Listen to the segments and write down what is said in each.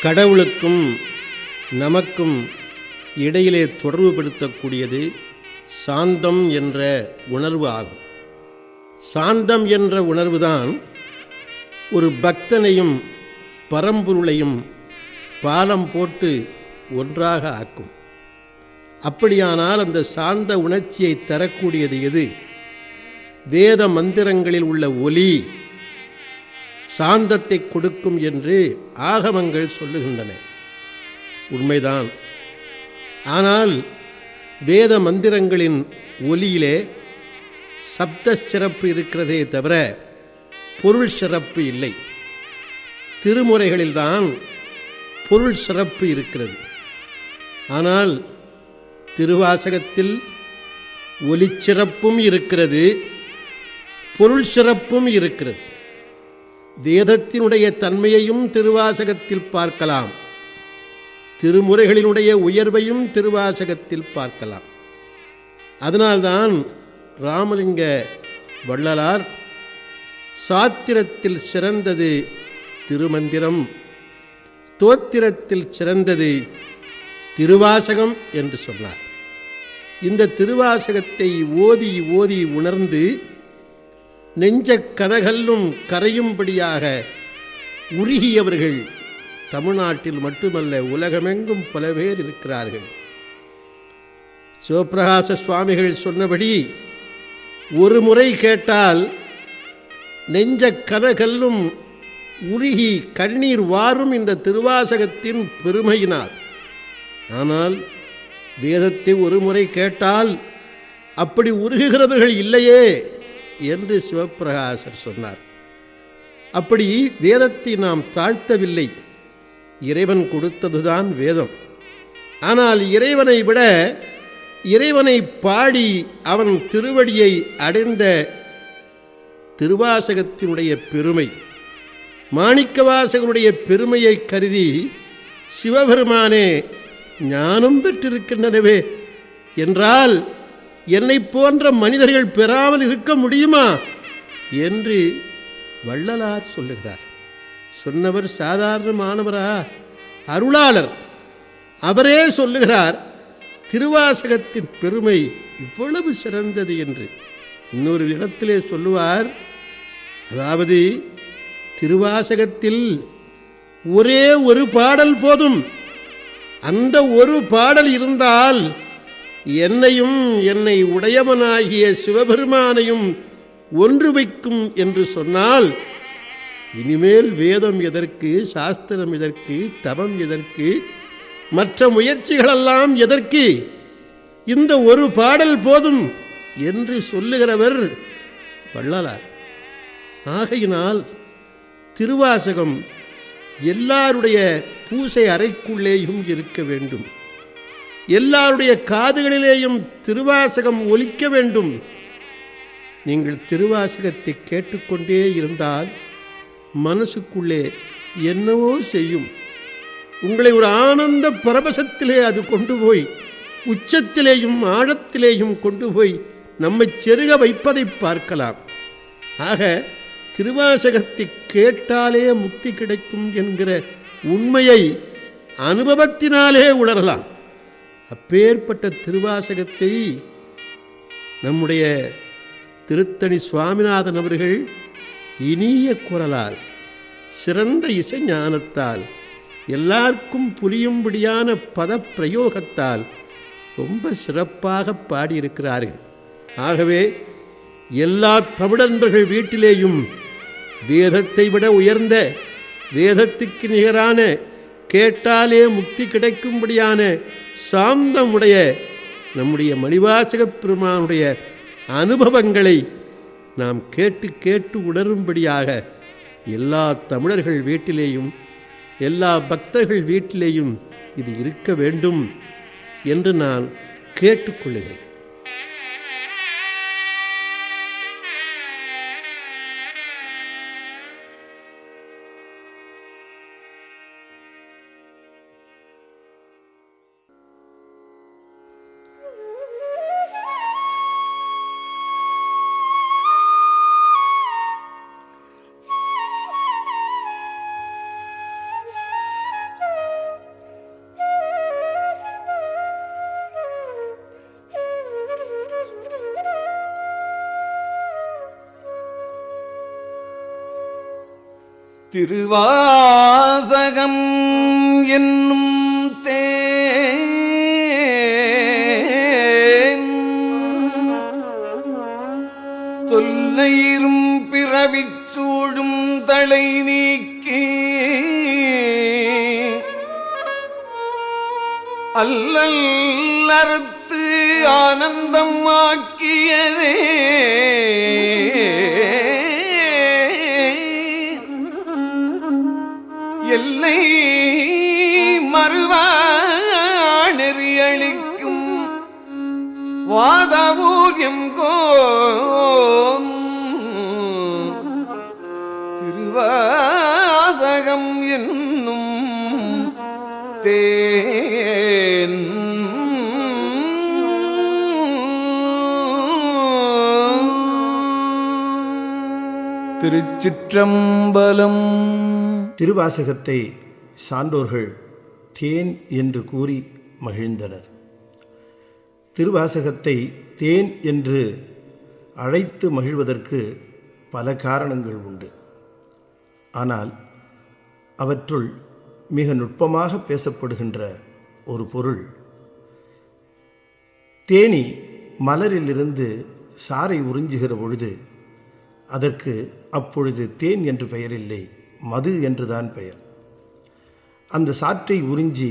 கடவுளுக்கும் நமக்கும் இடையிலே தொடர்புபடுத்தக்கூடியது சாந்தம் என்ற உணர்வு ஆகும். சாந்தம் என்ற உணர்வுதான் ஒரு பக்தனையும் பரம்பொருளையும் பாலம் போட்டு ஒன்றாக ஆக்கும். அப்படியானால் அந்த சாந்த உணர்ச்சியை தரக்கூடியது எது? வேத மந்திரங்களில் உள்ள ஒலி சாந்தத்தை கொடுக்கும் என்று ஆகமங்கள் சொல்லுகின்றன. உண்மைதான். ஆனால் வேத மந்திரங்களின் ஒலியிலே சப்த சிறப்பு இருக்கிறதே தவிர பொருள் சிறப்பு இல்லை. திருமுறைகளில்தான் பொருள் சிறப்பு இருக்கிறது. ஆனால் திருவாசகத்தில் ஒலிச்சிறப்பும் இருக்கிறது பொருள் சிறப்பும் இருக்கிறது. வேதத்தினுடைய தன்மையையும் திருவாசகத்தில் பார்க்கலாம். திருமுறைகளினுடைய உயர்வையும் திருவாசகத்தில் பார்க்கலாம். அதனால்தான் ராமலிங்க வள்ளலார் சாத்திரத்தில் சிறந்தது திருமந்திரம் தோத்திரத்தில் சிறந்தது திருவாசகம் என்று சொன்னார். இந்த திருவாசகத்தை ஓதி ஓதி உணர்ந்து நெஞ்சக் கனகல்லும் கரையும்படியாக உருகியவர்கள் தமிழ்நாட்டில் மட்டுமல்ல உலகமெங்கும் பல பேர் இருக்கிறார்கள். சிவபிரகாச சுவாமிகள் சொன்னபடி ஒரு முறை கேட்டால் நெஞ்ச கனகல்லும் உருகி கண்ணீர் வாரும் இந்த திருவாசகத்தின் பெருமையினால். ஆனால் வேதத்தை ஒரு முறை கேட்டால் அப்படி உருகுகிறவர்கள் இல்லையே. என்று சிவப்பிரகாசர் சொன்னார். அப்படி வேதத்தை நாம் தாழ்த்தவில்லை. இறைவன் கொடுத்ததுதான் வேதம். ஆனால் இறைவனை விட இறைவனை பாடி அவன் திருவடியை அடைந்த திருவாசகத்தினுடைய பெருமை மாணிக்கவாசகனுடைய பெருமையை கருதி சிவபெருமானே ஞானம் பெற்றிருக்கின்றனவே என்றால் என்னை போன்ற மனிதர்கள் பெறாமல் இருக்க முடியுமா? என்று வள்ளலார் சொல்லுகிறார். சொன்னவர் சாதாரணமானவரா? அருளாளர் அவரே சொல்லுகிறார் திருவாசகத்தின் பெருமை இவ்வளவு சிறந்தது என்று. இன்னொரு இடத்திலே சொல்லுவார் அதாவது திருவாசகத்தில் ஒரே ஒரு பாடல் போதும். அந்த ஒரு பாடல் இருந்தால் என்னையும் என்னை உடையவனாகிய சிவபெருமானையும் ஒன்று வைக்கும் என்று சொன்னால் இனிமேல் வேதம் எதற்கு சாஸ்திரம் எதற்கு தவம் எதற்கு மற்ற முயற்சிகளெல்லாம் எதற்கு இந்த ஒரு பாடல் போதும் என்று சொல்லுகிறவர் வள்ளலார். ஆகையினால் திருவாசகம் எல்லாருடைய பூசை அறைக்குள்ளேயும் இருக்க வேண்டும். எல்லாருடைய காதுகளிலேயும் திருவாசகம் ஒலிக்க வேண்டும். நீங்கள் திருவாசகத்தை கேட்டுக்கொண்டே இருந்தால் மனசுக்குள்ளே என்னவோ செய்யும். உங்களை ஒரு ஆனந்த பரவசத்திலே அது கொண்டு போய் உச்சத்திலேயும் ஆழத்திலேயும் கொண்டு போய் நம்மை செருக வைப்பதை பார்க்கலாம். ஆக திருவாசகத்தை கேட்டாலே முக்தி கிடைக்கும் என்கிற உண்மையை அனுபவத்தினாலே உணரலாம். அப்பேற்பட்ட திருவாசகத்தை நம்முடைய திருத்தணி சுவாமிநாதன் அவர்கள் இனிய குரலால் சிறந்த இசை ஞானத்தால் எல்லாருக்கும் புரியும்படியான பத பிரயோகத்தால் ரொம்ப சிறப்பாக பாடியிருக்கிறார்கள். ஆகவே எல்லா தமிழன்பர்கள் வீட்டிலேயும் வேதத்தை விட உயர்ந்த வேதத்துக்கு நிகரான கேட்டாலே முக்தி கிடைக்கும்படியான சாந்தமுடைய நம்முடைய மணிவாசக பெருமானுடைய அனுபவங்களை நாம் கேட்டு கேட்டு உணரும்படியாக எல்லா தமிழர்கள் வீட்டிலேயும் எல்லா பக்தர்கள் வீட்டிலேயும் இது இருக்க வேண்டும் என்று நான் கேட்டுக்கொள்கிறேன். திருவாசகம் என்னும் தேன். தொல்லையிரும் பிறவிச் சூழும் தலை நீக்கி அல்லல் அறுத்து ஆனந்தம் வாதவூரியம் கோம். திருவாசகம் என்னும் தேன். திருச்சிற்றம்பலம். திருவாசகத்தை சான்றோர்கள் தேன் என்று கூறி மகிழ்ந்தனர். திருவாசகத்தை தேன் என்று அழைத்து மகிழ்வதற்கு பல காரணங்கள் உண்டு. ஆனால் அவற்றுள் மிக நுட்பமாக பேசப்படுகின்ற ஒரு பொருள் தேனி மலரிலிருந்து சாறை உறிஞ்சுகிற பொழுது அதற்கு அப்பொழுது தேன் என்று பெயர் இல்லை மது என்றுதான் பெயர். அந்த சாற்றை உறிஞ்சி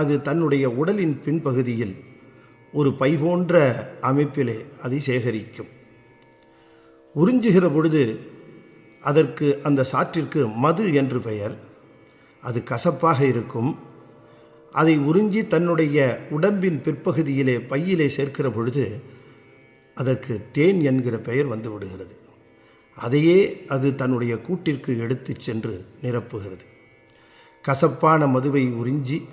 அது தன்னுடைய உடலின் பின்பகுதியில் ஒரு பை போன்ற அமைப்பிலே அதை சேகரிக்கும். உறிஞ்சுகிற பொழுது அதற்கு அந்த சாற்றிற்கு மது என்று பெயர். அது கசப்பாக இருக்கும். அதை உறிஞ்சி தன்னுடைய உடம்பின் பிற்பகுதியிலே பையிலே சேர்க்கிற பொழுது அதற்கு தேன் என்கிற பெயர் வந்து விடுகிறது அதையே அது தன்னுடைய கூட்டிற்கு எடுத்து சென்று நிரப்புகிறது. கசப்பான மதுவை உறிஞ்சி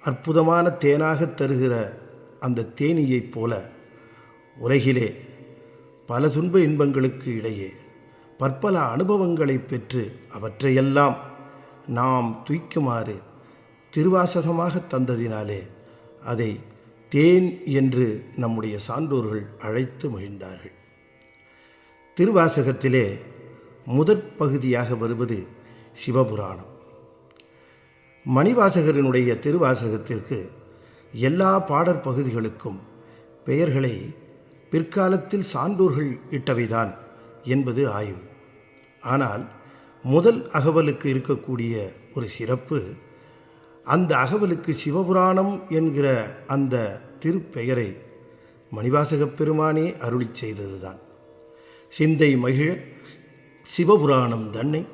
அற்புதமான தேனாக தருகிற அந்த தேனீயைப் போல உலகிலே பல துன்ப இன்பங்களுக்கு இடையே பற்பல அனுபவங்களை பெற்று அவற்றையெல்லாம் நாம் துய்க்குமாறு திருவாசகமாக தந்ததினாலே அதை தேன் என்று நம்முடைய சான்றோர்கள் அழைத்து மகிழ்ந்தார்கள். திருவாசகத்திலே முதற் பகுதியாக வருவது சிவபுராணம். மணிவாசகரினுடைய திருவாசகத்திற்கு எல்லா பாடற் பகுதிகளுக்கும் பெயர்களை பிற்காலத்தில் சான்றோர்கள் இட்டவைதான் என்பது ஆய்வு. ஆனால் முதல் அகவலுக்கு இருக்கக்கூடிய ஒரு சிறப்பு அந்த அகவலுக்கு சிவபுராணம் என்கிற அந்த திருப்பெயரை மணிவாசகப் பெருமானே அருளிச் செய்ததுதான். சிந்தை மகிழ சிவபுராணம் தன்னை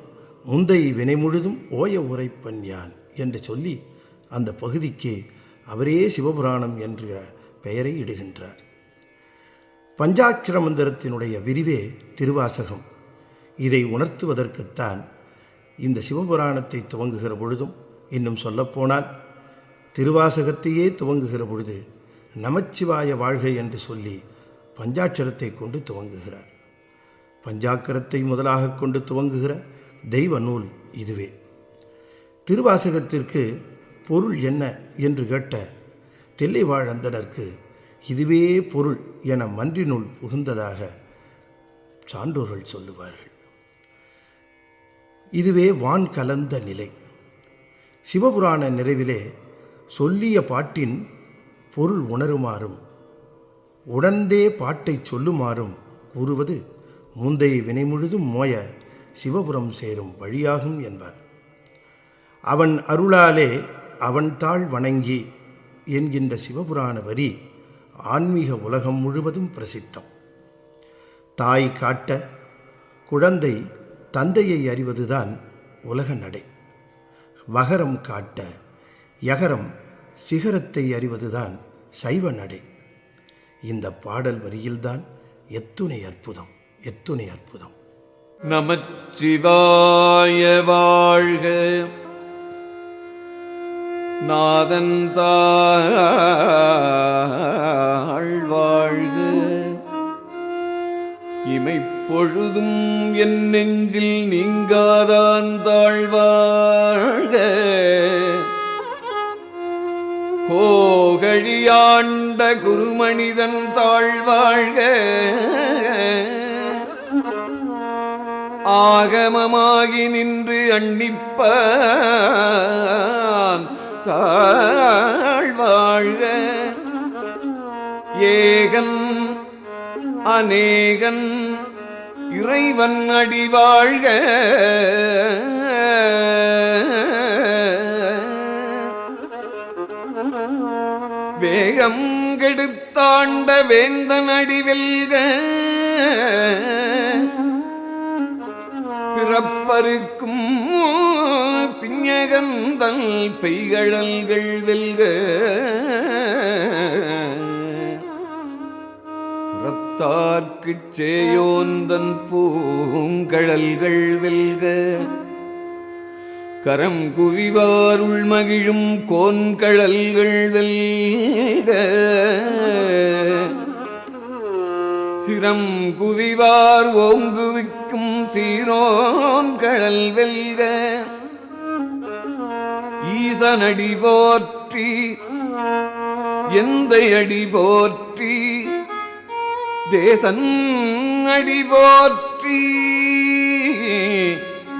முந்தை வினை முழுதும் ஓய உரைப்பன் யான் என்று சொல்லி அந்த பகுதிக்கு அவரே சிவபுராணம் என்ற பெயரை இடுகின்றார். பஞ்சாட்சர மந்திரத்தினுடைய விரிவே திருவாசகம். இதை உணர்த்துவதற்குத்தான் இந்த சிவபுராணத்தை துவங்குகிற பொழுதும் இன்னும் சொல்லப்போனால் திருவாசகத்தையே துவங்குகிற பொழுது நமச்சிவாய வாழ்க என்று சொல்லி பஞ்சாட்சரத்தை கொண்டு துவங்குகிறார். பஞ்சாக்கரத்தை முதலாக கொண்டு துவங்குகிற தெய்வ நூல் இதுவே. திருவாசகத்திற்கு பொருள் என்ன என்று கேட்ட தில்லைவாழந்தனருக்கு இதுவே பொருள் என மன்றினுள் புகுந்ததாக சான்றோர்கள் சொல்லுவார்கள். இதுவே வான் கலந்த நிலை. சிவபுராண நிறைவிலே சொல்லிய பாட்டின் பொருள் உணருமாறும் உடந்தே பாட்டை சொல்லுமாறும் கூறுவது முந்தைய வினை முழுதும் மோய சிவபுரம் சேரும் வழியாகும் என்பார். அவன் அருளாலே அவன்தாள் வணங்கி என்கின்ற சிவபுராண வரி ஆன்மீக உலகம் முழுவதும் பிரசித்தம். தாய் காட்ட குழந்தை தந்தையை அறிவதுதான் உலக நடை. வகரம் காட்ட யகரம் சிகரத்தை அறிவதுதான் சைவ நடை. இந்த பாடல் வரியில்தான் எத்துணை அற்புதம் எத்துணை அற்புதம். நமச்சிவாய வாழ்க. நாதன் தாழ் வாழ்க. இமைப்பொழுதும் என் நெஞ்சில் நீங்காதான் தாழ்வாழ்க கோகழியாண்ட குருமனிதன் தாழ்வாழ்க ஆகமமாகி நின்று அண்ணிப்பான் அன்னிப்பான் தாழ்வாழ்க ஏகன் அநேகன் இறைவன் அடிவாழ்க வேகம் கெடுத்தாண்ட வேந்தன் அடிவெல்க பிறப்பருக்கும் பிஞகந்தல் பெய்கழல்கள் வெல்க. புறத்தார்க்குச் சேயோந்தன் பூங்கழல்கள் வெல்க. கரம் குவிவாருள் மகிழும் கோன்கழல்கள் வெல்க. சிரம் குவிவார் ஓங்குவிக்கும் சீரோன்கழல் வெல்க. ஈசனடி போற்றி. எந்த அடி போற்றி. தேசன் அடி போற்றி.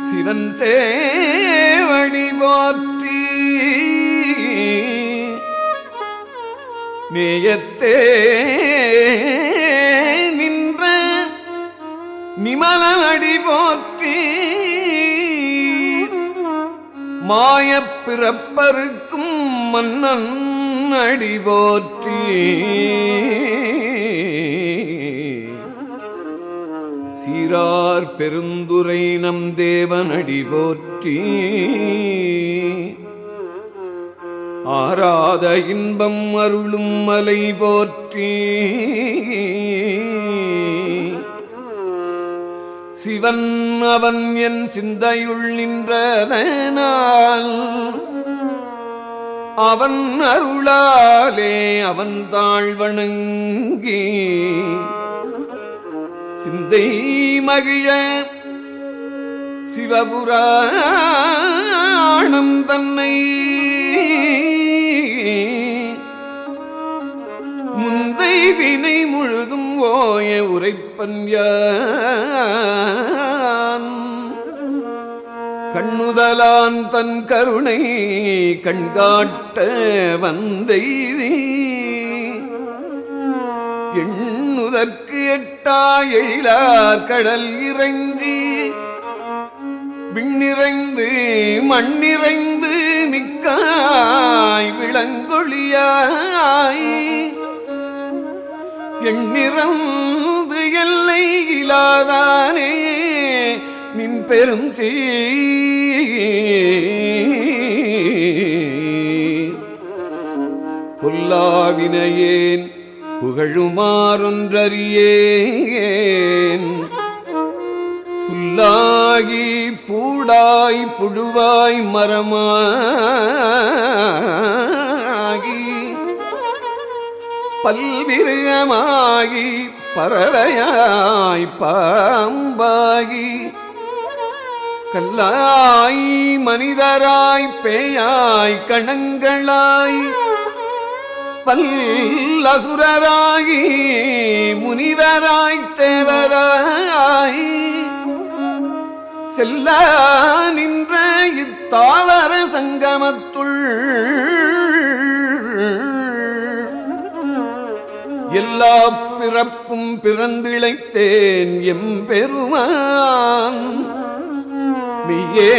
சிவன் சேவடி போற்றி. நேயத்தே நின்ற நிமலனடி போற்றி. மாயப் பிறப்பருக்கும் மன்னன் அடிபோற்றி சீரார் பெருந்துரை நம் தேவனடி போற்றி. ஆராத இன்பம் அருளும் மலை போற்றி. சிவன் அவன் என் சிந்தையுள் நின்றதனால் அவன் அருளாலே அவன் தாழ்வணங்கி சிந்தை மகிழ சிவபுராணம் தன்னை முந்தை வினை முழுதும் ஓய உரைப்பன் யான்? கண்ணுதலான் தன் கருணை கண்காட்ட வந்தை எண்ணுதற்கு எட்டா எழிலார் கடல் இறைஞ்சி. விண்ணிறைந்து மண்ணிறைந்து மிக்காய் விளங்கொழியாய். எண்ணிறந்து எல்லை இல்லாதானே நின் பெரும் சீ. பொல்லாவினையேன் புகழுமாறொன்றறியேன். புல்லாகி பூடாய் புழுவாய் மரமாகி பல்விருகமாகி பறவையாய் பாம்பாகி. கல்லாய் மனிதராய் பேயாய் கணங்களாய் பல்லசுரராகி முனிவராய் தேவராய். செல்ல நின்ற இத்தாவர சங்கமத்துள் எல்லா பிறப்பும் பிறந்திழைத்தேன் எம்பெருமான். மெய்யே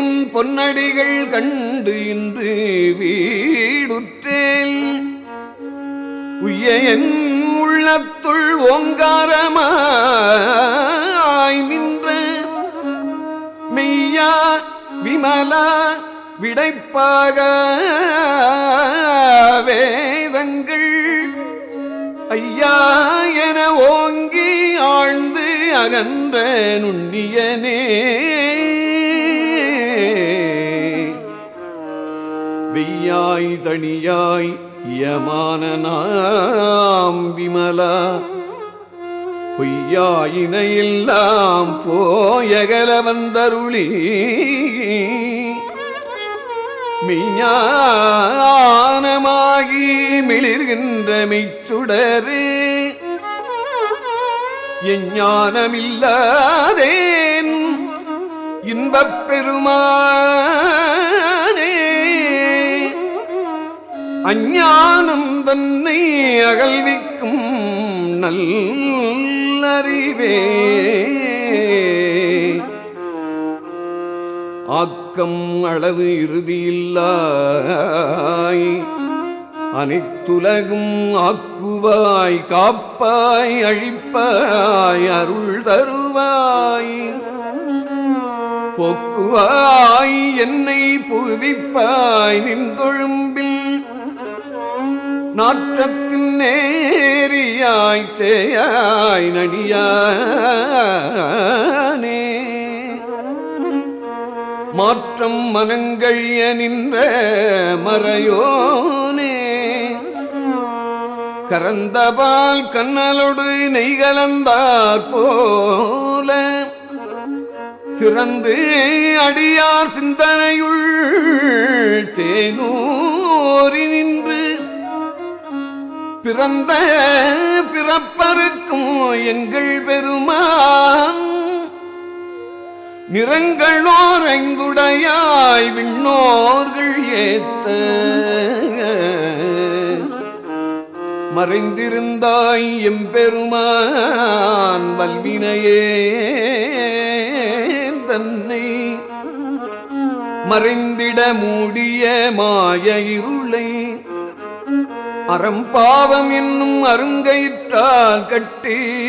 உன் பொன்னடிகள் கண்டு இன்று வீடுற்றேன். உயன் உள்ளத்துள் ஓங்காரமாய் நின்ற மெய்யா விமலா விடைப்பாக வேதங்கள் ஐயா என ஓங்கி ஆழ்ந்து அகன்ற நுண்ணியனே. வெய்யாய் தனியாய் யமான நாம் விமலா. பொய்யாயினையெல்லாம் போயகல வந்தருளி. மெய்ஞானமாகி மிளிர்கின்ற மெய்ச்சுடரே எஞ்ஞானமில்லாதேன் இன்பப் பெருமானே. அஞ்ஞானம் தன்னை அகழ்விக்கும் நல்லறிவே. ஆக்கம் அளவு இறுதியில்லாய். அனைத்துலகும் ஆக்குவாய் காப்பாய் அழிப்பாய் அருள் தருவாய். போக்குவாய் என்னை புவிப்பாய் நின்றொழும்பில் நாற்றத்தின் நேரியாய் சேயாய் நடியானே. மாற்றம் மனங்கழிய நின்ற மறையோனே. கரந்தபால் கண்ணலொடு நெய்கலந்தார் போல. சிறந்து அடியார் சிந்தனையுள் தேனூறி நின்று பிறந்த பிறப்பருக்கும் எங்கள் பெருமான் நிறங்களோர் ஐந்துடையாய் விண்ணோர்கள் ஏத்த. மறைந்திருந்தாய் எம்பெருமான் வல்வினையே தன்னை. மறைந்திட மூடிய மாய இருளை. அறம்பாவம் என்னும் அருங்கயிற்றால் கட்டி.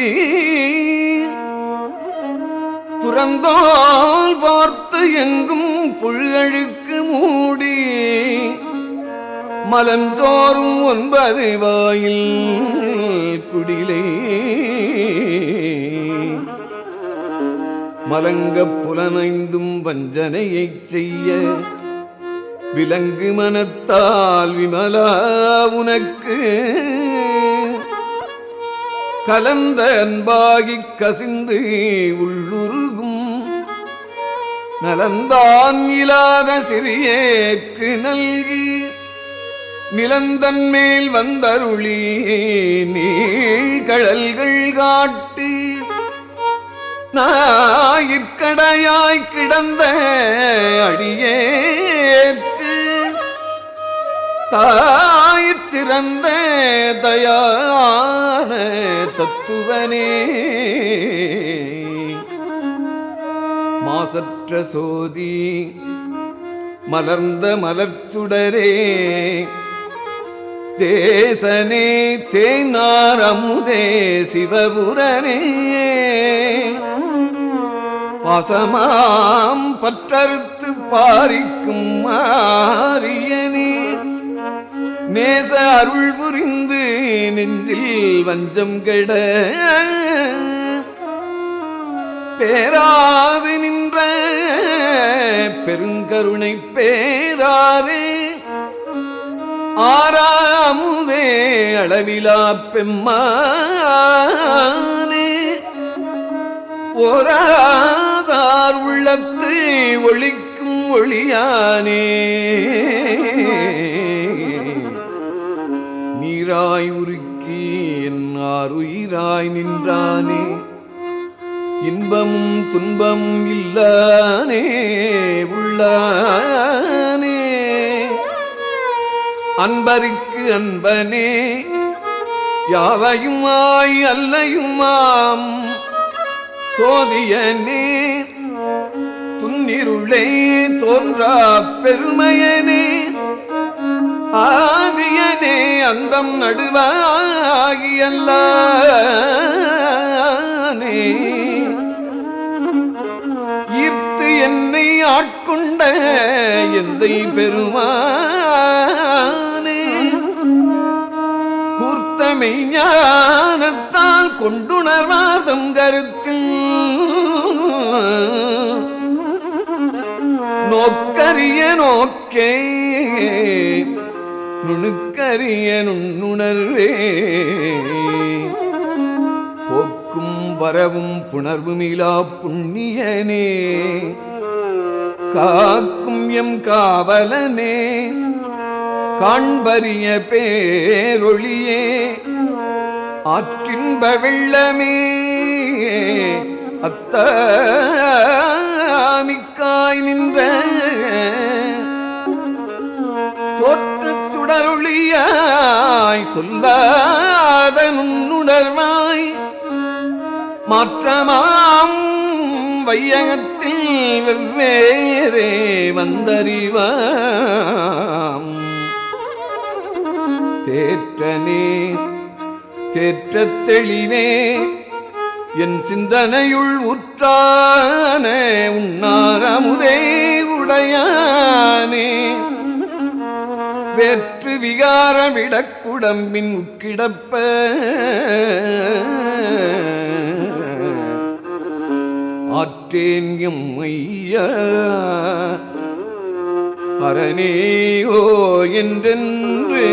புறந்தோல் பார்த்து எங்கும் புழுகழுக்கு மூடி. மலஞ்சோறும் ஒன்பது வாயில் குடிலே. மலங்க புலனைந்தும் வஞ்சனையைச் செய்ய. விலங்கு மனத்தால் விமலா உனக்கு. கலந்த அன்பாகிக் கசிந்து உள்ளுருகும். நலந்தான் இல்லாத சிறியேற்கு நல்கி. நிலந்தன் மேல் வந்தருளி நீழ்கழல்கள் காட்டி. நாயிற்கடையாய் கிடந்த அடியே தாயிற் தயான தத்துவனே. மாசற்ற சோதி மலர்ந்த மலர்ச்சுடரே. தேசனே தேனாரமுதே சிவபுரனே. பாசமாம் பற்றறுத்து பாரிக்கும் மா பேச அருள் புரிந்து நெஞ்சில் வஞ்சம் கெட. பேராது நின்ற பெருங்கருணை பேராறு ஆறாமுதே அளவிலா பெம்மானே. ஓராதார் உள்ளத்து ஒளிக்கும் ஒளியானே. உயிராய் உருக்கி என்னார் உயிராய் நின்றானே. இன்பமும் துன்பமும் இல்லானே உள்ளானே. அன்பருக்கு அன்பனே யாவையுமாய் அல்லையுமாம். சோதியனே துன்னிருளே தோன்றா பெருமையனே. ஆதியனே அந்தம் நடுவாகியல்லானே. ஈர்த்து என்னை ஆட்கொண்ட எந்தை பெருமானே. கூர்த்தமை ஞானத்தால் கொண்டுணர்வாதம் கருத்தில் நோக்கரிய நோக்கே. நுணுக்கரிய நுண்ணுணர்வே. போக்கும் வரவும் புணர்வுமிலா புண்ணியனே. காக்கும் எம் காவலனே. காண்பரிய பேரொழியே. ஆற்றின்ப வெள்ளமே. அத்தாமிக்காய் நின்ற தோற்றச் சொல்லாத நுண்ணுணர்வாய் மாற்றமாம் வையகத்தில் வெவ்வேறே வந்தறிவாம். தேற்றனே தேற்ற தெளிவே என் சிந்தனையுள் உற்றானே உன்னாரமுதே உடையானே. வேற்று விகார விடக்குடம்பின் உட்கிடப்ப ஆற்றேன் எம் அரணேயோ என்றென்று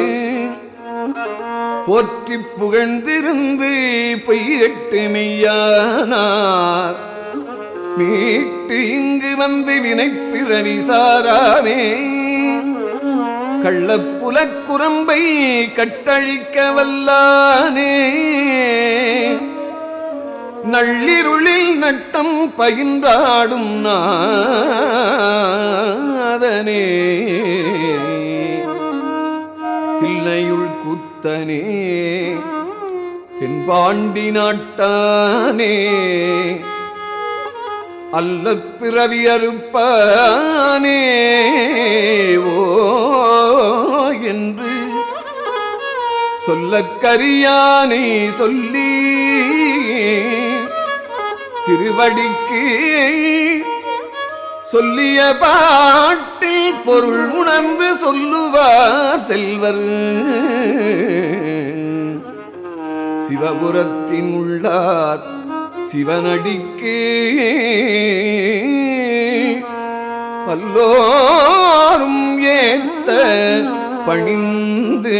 போற்றி புகழ்ந்திருந்து பொய்யட்டு மெய்யானார் மீட்டு இங்கு வந்து வினைப்பிறவி சாராமே. கள்ளப்புலக் குரம்பை கட்டழிக்க வல்லானே நள்ளிருளில் நட்டம் பகின்றாடும் நாதனே. தில்லையுள் குத்தனே தென்பாண்டி நாட்டானே. அல்ல பிறவி அறுப்பானே. ஓ சொல்லக்கரியானை சொல்லி திருவடிக்கு சொல்லிய பாட்டில் பொருள் உணர்ந்து சொல்லுவார் செல்வர். சிவபுரத்தின் உள்ளார் சிவனடிக்கு பல்லோரும் ஏத்த பணிந்து